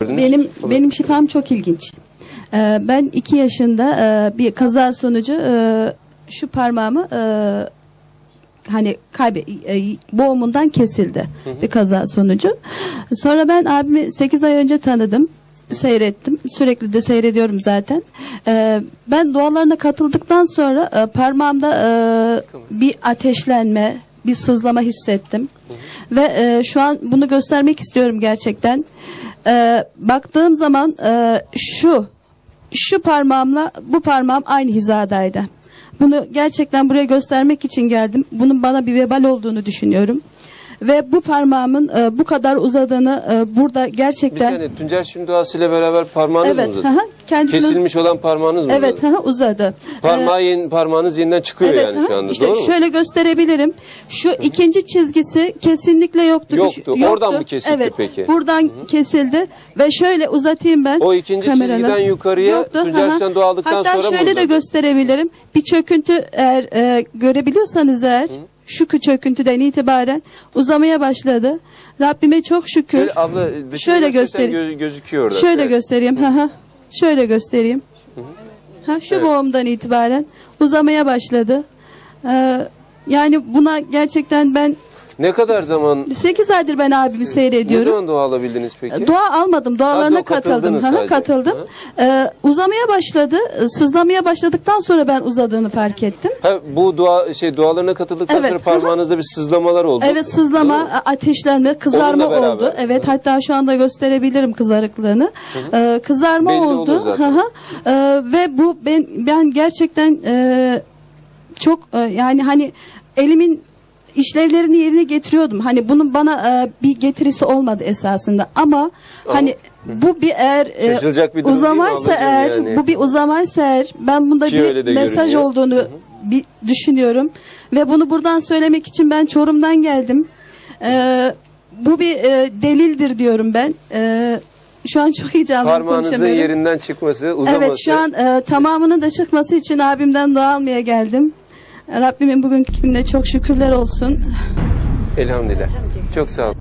gördünüz? Benim benim şifam çok ilginç. Ee, ben iki yaşında e, bir kaza sonucu e, şu parmağımı e, hani kaybe e, boğumundan kesildi bir kaza sonucu. Sonra ben abimi 8 ay önce tanıdım. Seyrettim. Sürekli de seyrediyorum zaten. Ee, ben dualarına katıldıktan sonra e, parmağımda e, bir ateşlenme, bir sızlama hissettim. Ve e, şu an bunu göstermek istiyorum gerçekten. Ee, baktığım zaman e, şu şu parmağımla bu parmağım aynı hizadaydı. Bunu gerçekten buraya göstermek için geldim. Bunun bana bir vebal olduğunu düşünüyorum. Ve bu parmağımın e, bu kadar uzadığını e, burada Bir gerçekten saniye Tuncer şimdi duasıyla beraber parmağınız mı evet uzadı? hı hı, kendisinin Kesilmiş olan parmağınız mı evet hı, uzadı. Parmağı yeni, parmağınız yeniden çıkıyor Evet, yani hı. şu anda işte doğru mu? şöyle gösterebilirim. Şu ikinci çizgisi kesinlikle yoktu. Yoktu. Oradan mı kesildi evet, peki? Buradan kesildi ve şöyle uzatayım ben. O ikinci kameraları. çizgiden yukarıya Tuncer hı hı. Şen dua aldıktan Hatta sonra mı şöyle de gösterebilirim. Bir çöküntü eğer e, görebiliyorsanız eğer şu çöküntüden itibaren uzamaya başladı. Rabbime çok şükür. Şöyle abla Şöyle göstersen göstereyim. gö- gözüküyor orada. Şöyle Evet. göstereyim. Hı. Şöyle göstereyim. Ha, şu Evet. boğumdan itibaren uzamaya başladı. Ee, yani buna gerçekten ben Ne kadar zaman 8 aydır ben abimi ne seyrediyorum. zaman dua alabildiniz peki? Dua almadım. Dualarına Ha, dua katıldım. katıldınız Hı hı, sadece. katıldım. Ee, uzamaya başladı. Ee, Sızlamaya başladıktan sonra ben uzadığını fark ettim. Ha, bu dua şey dualarına katıldıktan Evet, sonra hı hı. parmağınızda bir sızlamalar oldu. Evet sızlama, mu? ateşlenme, kızarma Onunla beraber. oldu. Evet hatta şu anda gösterebilirim kızarıklığını. Ee, kızarma Belli oldu. oluyor zaten. Hı hı. Ee, ve bu ben ben gerçekten e, çok e, yani hani elimin işlevlerini yerine getiriyordum. Hani bunun bana e, bir getirisi olmadı esasında ama hani bu bir eğer e, Şaşılacak bir durum değil mi uzamaysa ablacığım eğer yani? bu bir uzamaysa eğer ben bunda Ki öyle de bir mesaj görünüyor. olduğunu bir düşünüyorum ve bunu buradan söylemek için ben Çorum'dan geldim. Ee, bu bir e, delildir diyorum ben. Ee, şu an çok heyecanlıyım Parmağınızın konuşamıyorum. yerinden çıkması, uzaması. Evet şu an e, tamamının da çıkması için abimden dua almaya geldim. Rabbimin bugünkü gününe çok şükürler olsun. Elhamdülillah. Çok sağ olun.